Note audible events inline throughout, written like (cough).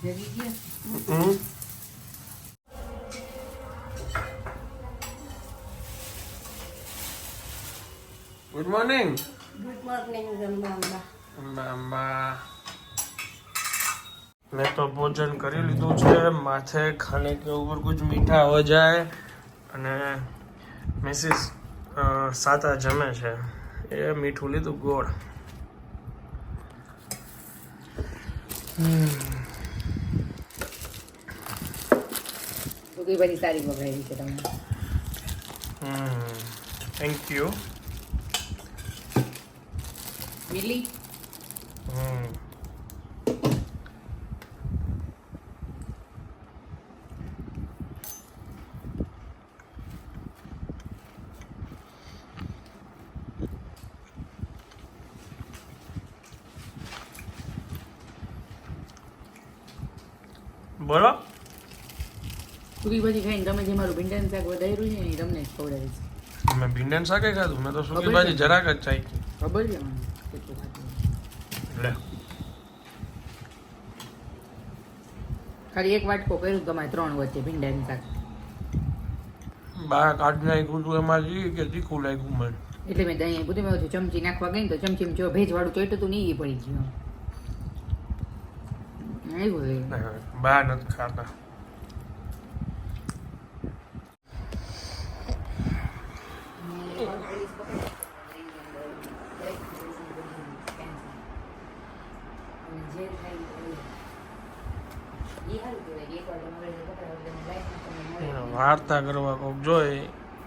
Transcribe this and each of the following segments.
હમ good morning good morning મેં તો ભોજન કરી લીધું છે માથે ખાને કે ઉપર કુછ મીઠા હો જાય. અને મિસિસ સાતા જમે છે. એ મીઠું લીધું ગોળ. સુકી બધી સારી બગાડી છે તમે થેન્ક યુ મિલી બોલો. સુકી ભાજી ખાઈને તમે જે મારું ભીંડાનું શાક વધાર્યું છે ને એ તમને ખવડાવીશ. મેં ભીંડન શાક ખાધું? મેં તો ખબર ભાજી જરાક જ ચાઈ ખબર છે મને? કેટલું ખાતું લે. ખાલી એક વાટકો કર્યું તમારે ત્રણ વચ્ચે ભીંડાનું શાક. બા કાઢ નાખ્યું હતું એમાં જી કે તીખું લાગ્યું મને? એટલે મેં દહીં બધું મેં ચમચી નાખવા ગઈ તો ચમચી જો ભેજવાળું ચોટ્યું હતું નહીં એ પડી ગયું. એ. નથી ખાતા. વાર્તા કરવા કોઈક જોઈ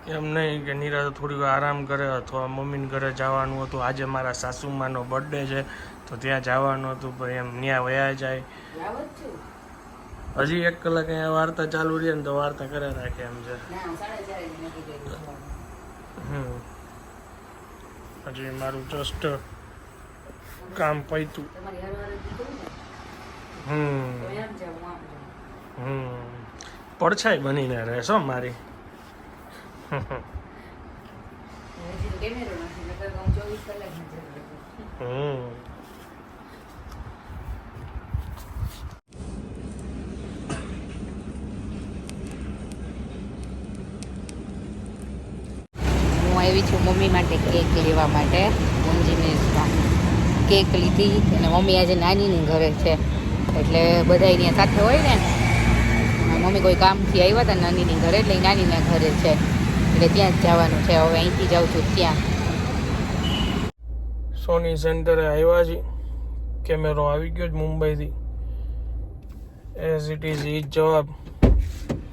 એમ નહીં કે નીરજ થોડી વાર આરામ કરે અથવા મમ્મીને ઘરે જવાનું હતું. આજે મારા સાસુમાનો બર્થડે છે તો ત્યાં જવાનું હતું પણ એમ ત્યાં વયા જાય. હજી એક કલાક અહીંયા વાર્તા ચાલુ રહી ને તો વાર્તા કરે રાખે એમ છે. હમ. હજી મારું જસ્ટ કામ પૈતું હમ. હમ. પડછાઈ બનીને રહેશો મારી. હું આવી છું મમ્મી માટે કેક લેવા માટે. મંજીને કેક લીધી અને મમ્મી આજે નાનીની ઘરે છે. એટલે બધા અહીંયા સાથે હોય ને મમ્મી કોઈ કામથી આવ્યા હતા નાનીની ઘરે એટલે નાનીના ઘરે છે. એટલે ત્યાં જ જવાનું છે. હવે અહીંથી જાઉં છું ત્યાં. સોની સેન્ટરે આવ્યા છે. કેમેરો આવી ગયો જ મુંબઈથી. એઝ ઇટ ઇઝ ઈ જ જવાબ.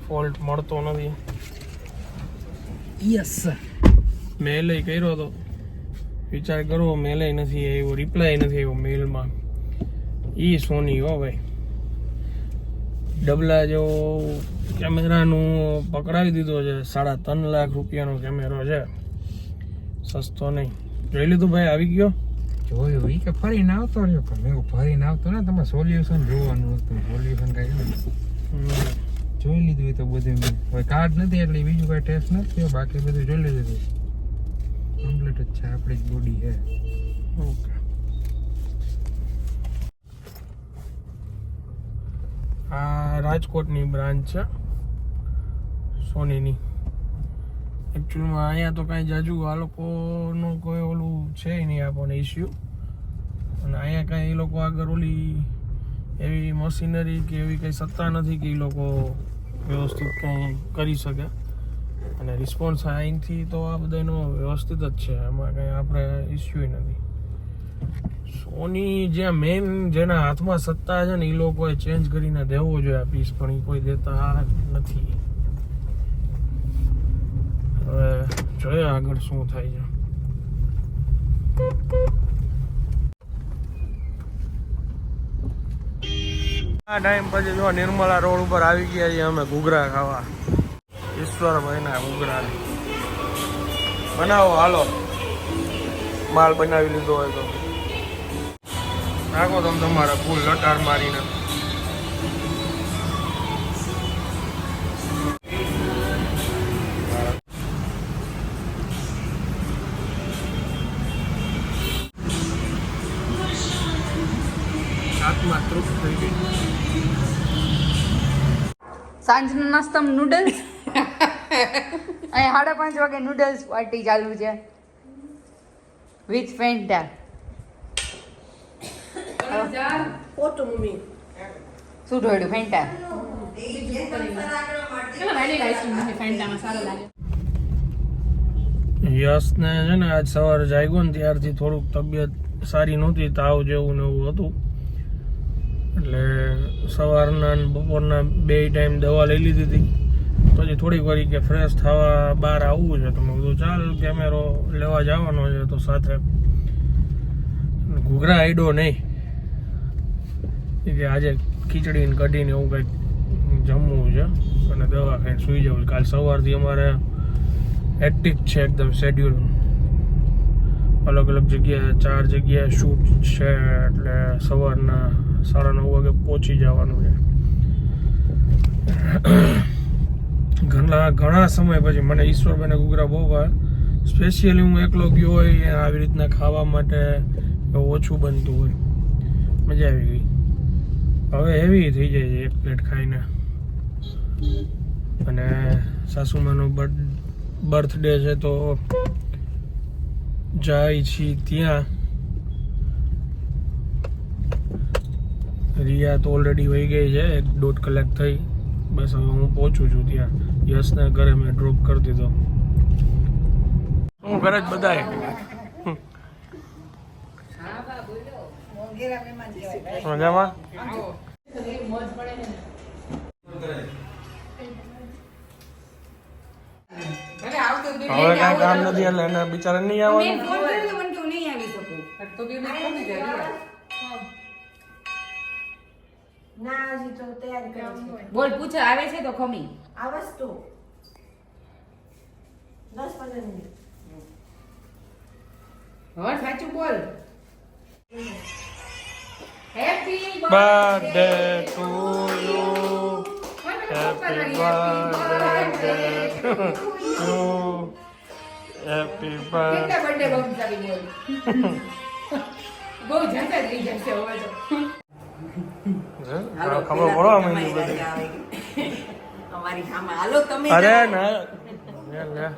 ફોલ્ટ મળતો નથી. યસ મેલે કર્યો હતો વિચાર કરવો મેલે નથી આવ્યો રિપ્લાય નથી આવ્યો મેલમાં ઈ સોની હો ભાઈ. ડબલા જેવો કેમેરાનું પકડાવી દીધો છે. સાડા ત્રણ લાખ રૂપિયાનો કેમેરો છે. સસ્તો નહીં. જોઈ લીધું ભાઈ આવી ગયો? જોયું. એ કે ફરીને આવતો રહ્યો. પણ મેં ફરીને આવતો ને તમે સોલ્યુશન જોવાનું હતું. સોલ્યુશન કઈ. જોઈ લીધું તો બધું મેં કોઈ કાર્ડ નથી એટલે બીજું કઈ ટેસ્ટ નથી બાકી બધું જોઈ લીધું કમ્પ્લીટ જ છે. આપણી જ બોડી છે. ઓકે. આ રાજકોટની બ્રાન્ચ છે, સોનીની. એકચ્યુઅલમાં અહીંયા તો કાંઈ જાજુ આ લોકોનું કોઈ ઓલું છે નહીં આપણને ઇસ્યુ અને અહીંયા કાંઈ એ લોકો આગળ ઓલી એવી મશીનરી કે એવી કંઈ સત્તા નથી કે એ લોકો વ્યવસ્થિત કંઈ કરી શકે. અને રિસ્પોન્સ અહીંથી તો આ બધાનો વ્યવસ્થિત જ છે. એમાં કંઈ આપણે ઇસ્યુ નથી. સોની જે મેન જેના હાથમાં સત્તા છે ને એ લોકોએ ચેન્જ કરીને દેવો જોઈએ પીસ પણ એ કોઈ દેતા નથી. હવે જોઈએ આગળ શું થાય છે. આ ટાઈમ પછી જો નિર્મલા રોડ ઉપર આવી ગયા છીએ અમે ઘૂઘરા ખાવા. ઈશ્વરભાઈના ઘૂઘરા બનાવો, હાલો. માલ બનાવી લીધો હોય તો. નાખો તમે તમારા ફૂલ લટાર મારીને. સાંજનો નાસ્તામાં નૂડલ્સ અહીંયા સાડા પાંચ વાગે નૂડલ્સ પાર્ટી ચાલુ છે. With Fanta photo. મમ્મી શું ઢોળ્યું ફેન્ટા યશને છે ને આજ સવારે જાગ્યો ને ત્યારથી થોડુંક તબિયત સારી નહોતી તાવ જેવું ને એવું હતું. એટલે સવારના ને બપોરના બે ટાઈમ દવા લઈ લીધી હતી. પછી થોડીક વાર કે ફ્રેશ થવા બહાર આવવું છે તો મેં કીધું ચાલ કેમેરો લેવા જવાનો છે તો સાથે. ઘૂઘરા આઈડો નહીં. કે આજે ખીચડી ને કઢીને એવું કંઈક જમવું છે. અને દવા ખાઈને સૂઈ જવું. કાલ સવારથી અમારે એક્ટિવ છે એકદમ શેડ્યુલ અલગ અલગ જગ્યાએ, ચાર જગ્યાએ શૂટ છે એટલે સવારના સાડા નવ વાગે પહોંચી જવાનું છે. ઘણા ઘણા સમય પછી મને ઈશ્વરભાઈને ઘૂઘરા બહુ ભાવે. સ્પેશિયલી હું એકલો ગયો હોય આવી રીતના ખાવા માટે ઓછું બનતું હોય. મજા આવી ગઈ. હવે હેવી થઈ જાય છે એક પ્લેટ ખાઈને. અને સાસુમાનો બર્થડે છે તો જાય છી ત્યાં. રિયા તો ઓલરેડી વહી ગઈ છે, એક દોઢ કલાક થઈ. બસ હવે હું પહોંચું છું ત્યાં. યશના ઘરે મેં ડ્રોપ કરી દીધો. હું ઘરે જ બધાય મજામાં? હવે કઈ કામ નથી એટલે એને બિચારા નહીં આવવાનું. બોલ પૂછ આવે છે તો ખમી. આવે તો. દસ પંદર મિનિટ. હવે સાચું બોલ. Happy birthday to you happy birthday to happy birthday કેટલા બર્થડે બમ ચાલી બોલ. બહુ જતા થઈ જશે હવે તો. ખબર પડવા માંડી બધી. અમારી સામે હાલો તમે અરે. ના.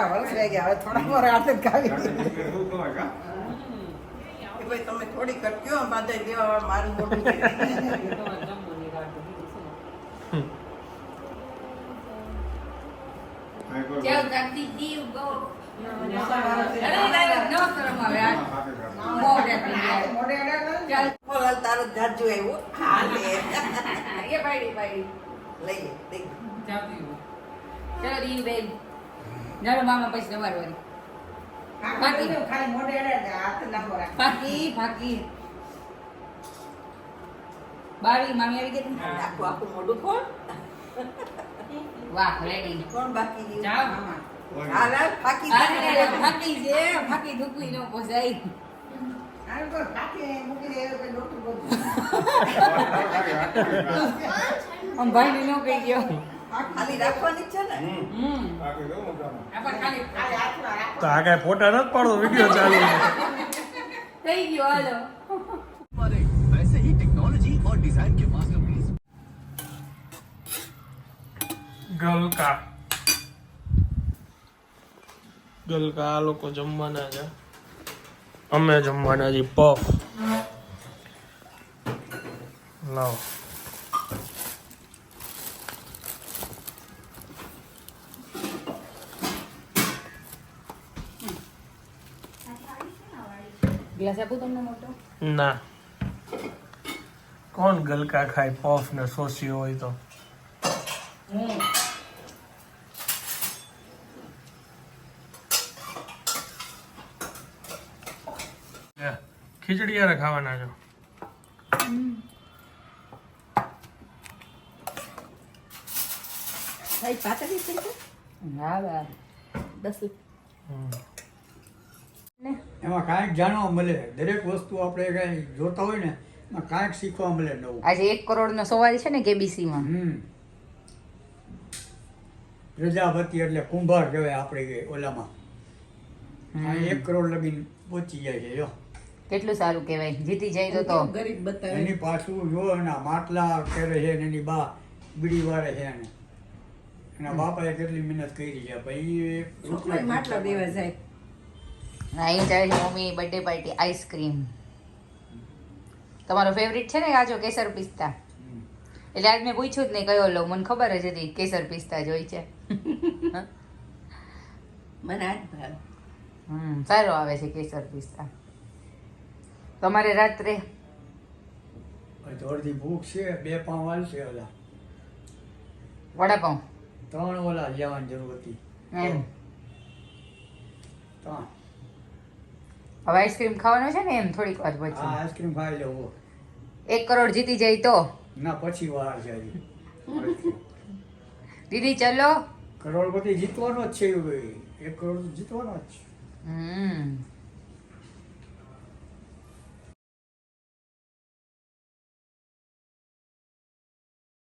એટલા વર્ષ રહી ગયા હવે થોડા મારે હાથે જ ખાવી. ભાઈ તમે થોડી કટક્યો બાદ દેવા મારું મોટું છે. ચાલ. દીવ ગો તારું જાજુ આવ્યું. હા એ પાડી પાડી લઈ લે. ચાલો દીવ બેન. નાનો મામા પછી તમારે વારી બાકી. ખાલી મોઢે હાથ ફાકી ફાકી બાવી મામી આવી ગઈ આખું આખું મોઢું ખોલ. વાહ રેડી કોણ બાકી જાઓ. મામા. હાલ, હાલ, ફાકી ફાકી છે ફાકી ધુકવી નો પોસાય. હાલ, તો ફાકી મૂકી દે, એવું કંઈ ડોક્ટર બોલતું. આમ ભાઈ નો કહી ગયો. ખાલી રાખવાની જ છે ને હમ આપણ ખાલી ખાલી હાથમાં રાખ. તો આ કાંઈ ફોટા નથી પાડતો વિડીયો ચાલુ છે થઈ ગયો હાલો वैसे ही टेक्नोलॉजी और डिजाइन के मास्टरपीस ગલકા ગલકા આ લોકો જમવાના છે અમે જમવાના છીએ પફ લાવો ગ્લાસ આપું તમને મોટો? ના. કોણ ગલકા ખાય પફ ને સોસી હોય તો? ખીચડી યાર ખાવાના છો? ભાઈ પાતળી છે કે? હા બા દસ ને? એમાં કાંઈક જાણવા મળે. દરેક વસ્તુ આપણે કાંઈ જોતા હોય ને એમાં કાંઈક શીખવા મળે નવું. આજે એક કરોડનો સવાલ છે ને કેબીસીમાં. હમ. પ્રજાપતિ એટલે કુંભાર કહેવાય આપણે ઓલામાં. એક કરોડ લગીન પહોંચી જાય છે જો. કેટલું સારું કહેવાય? જીતી જાય તો તો. ગરીબ બતાવે? એની પાછું જો એના માટલા કરે છે ને એની બા બીડી વાળે છે એને. એના બાપાએ કેટલી મહેનત કરી છે ભાઈ માટલા દેવા જાય. અહીં જાય છે mummy birthday party ice cream તમારો ફેવરિટ છે ને આજો કેસર પિસ્તા? એટલે આજ મેં પૂછ્યું જ નહીં કયો લો મને ખબર જ હતી કેસર પિસ્તા જ હોય છે. (laughs) મને આજ ભાવ. હમ સારો આવે છે કેસર પિસ્તા. તમારે રાત્રે? અડધી ભૂખ છે બે પાઉં વાલશે ઓલા વડાપાઉં? ત્રણ ઓલા લેવાની જરૂર હતી. એમ. ત્રણ. હવે આઈસ્ક્રીમ ખાવાનો છે ને એમ થોડીક વાર પછી. આઈસ્ક્રીમ ખાઈ લેવો એક કરોડ જીતી જાય તો? ના પછી વાર છે દીદી ચલો. કરોડપતિ જીતવાનો જ છે એક કરોડ જીતવાનો જ છે. હમ.